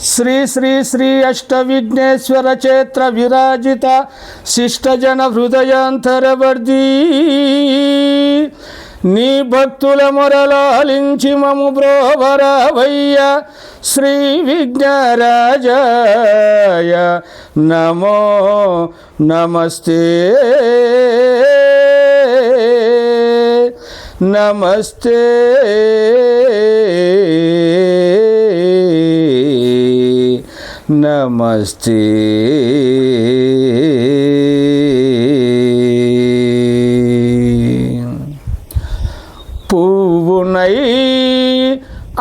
శ్రీ శ్రీ శ్రీ అష్ట విఘ్నేశ్వర చేత్ర విరాజిత శిష్టజన హృదయాంతరవర్ధి. నీ భక్తుల మొరలాలించి మము బ్రోవరావయ్య శ్రీ విఘ్నరాజాయ నమో నమస్తే. నమస్తే. నమస్తే. పువ్వునై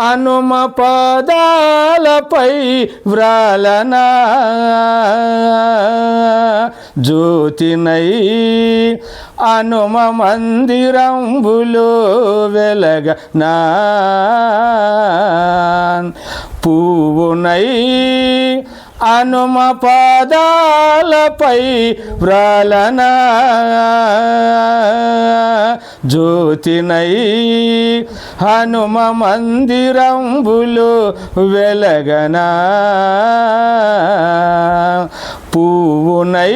అనుమ పాదాలపై వ్రాలనా? జ్యోతినై అనుమ మందిరంబులో వెలగ నా పువ్వునై అనుమ పాదాలపై వ్రాలనా? జ్యోతినై హనుమ మందిరంబులు వెలగనా? పువ్వునై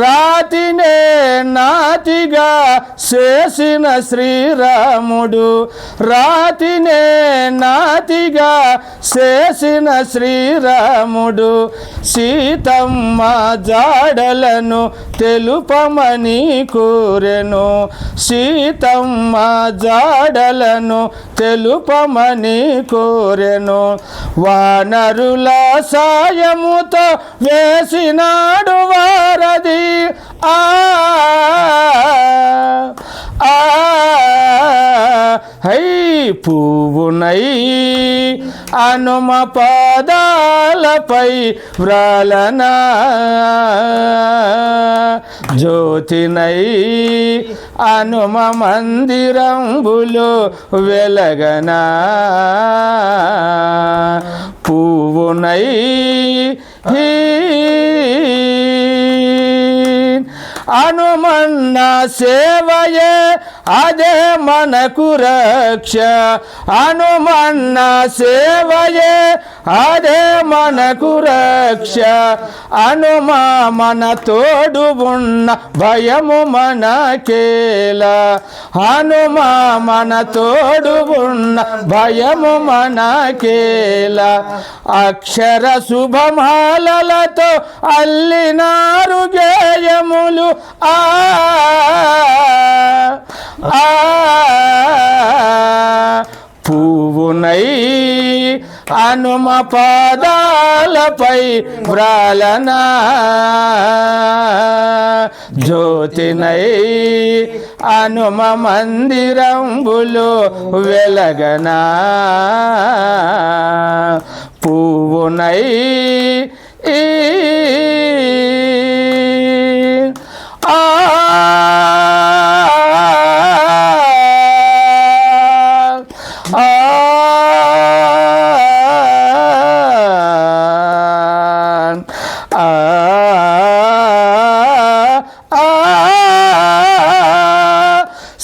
రాతినే నాతిగా చేసిన శ్రీరాముడు రాతినే నాతిగా చేసిన శ్రీరాముడు సీతమ్మ జాడలను తెలుపమని కోరెను. సీతమ్మ జాడలను తెలుపమని కోరెను. వానరుల సాయముతో వేసినాడు వారది ఆ ఆ పువ్వునై అనుమ పాదాలపై వ్రాలనా. జ్యోతినై అనుమ మందిరంబులు వెలగనా. పువ్వునై అనుమన్న సేవయే అదే మనకు రక్ష. అనుమన్న సేవయే. అదే మనకు రక్ష. అనుమా మన తోడు ఉన్న భయము మనకేలా. హనుమా మన తోడు ఉన్న భయము మనకేలా. అక్షర శుభమాలలతో అల్లినారు గేయములు ఆ పువ్వునై అనుమ పాదాలపై వ్రాలనా జ్యోతినై అనుమ మందిరంబులు వెలగనా పువ్వునై ఈ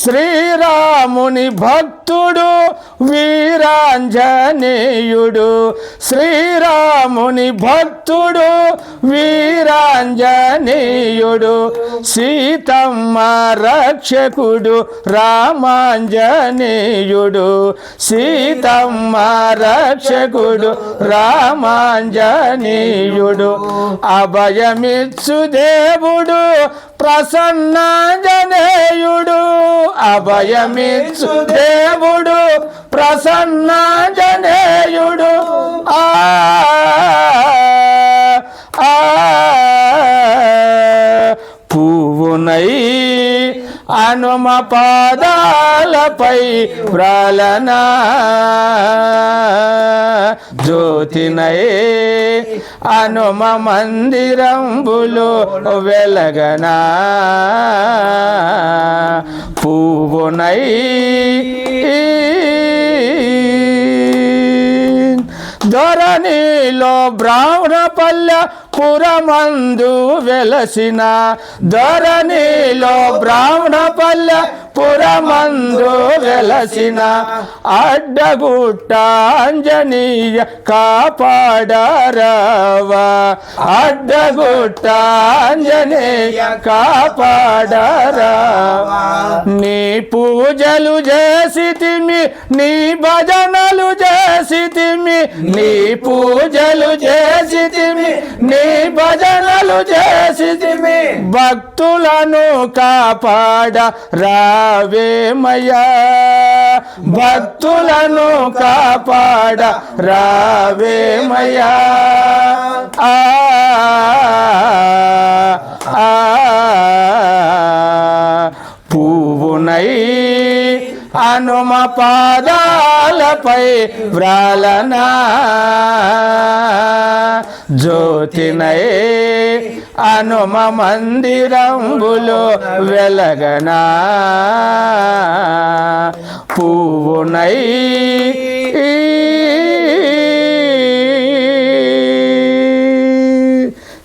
శ్రీరాముని భక్తి వీరాంజనేయుడు శ్రీరాముని భక్తుడు వీరాంజనేయుడు సీతమ్మ రక్షకుడు రామాంజనేయుడు సీతమ్మ రక్షకుడు రామాంజనేయుడు అభయమిచ్చు దేవుడు ప్రసన్నాంజనే అభయమిచ్చు దేవుడు ప్రసన్న జనేయుడు ఆ హనుమ పాదాలపై ప్రాలనా. జ్యోతినయే హనుమ మందిరంబులు వెలగనా. పువ్వునై ధరణిలో బ్రాహ్మణ పల్లె పురమందు వెలసిన ధరణిలో బ్రాహ్మణ పల్లె పురమందు వెలసిన అడ్డగుట్ట అంజనీయ కాపాడరవా. అడ్డగుట్ట అంజనీయ కాపాడరవా. నీ పూజలు చేసితిమి నీ భజనలు చేసితిమి నీ పూజలు చేసితిమి నీ భజనలు భక్తులను కాపాడ రావేమయ్యా భక్తులను కాపాడ రావేమయ్యా ఆ హనుమ పాదాలపై వ్రాలనా? జ్యోతినై హనుమ మందిరంబులో వెలగనా? పువ్వునై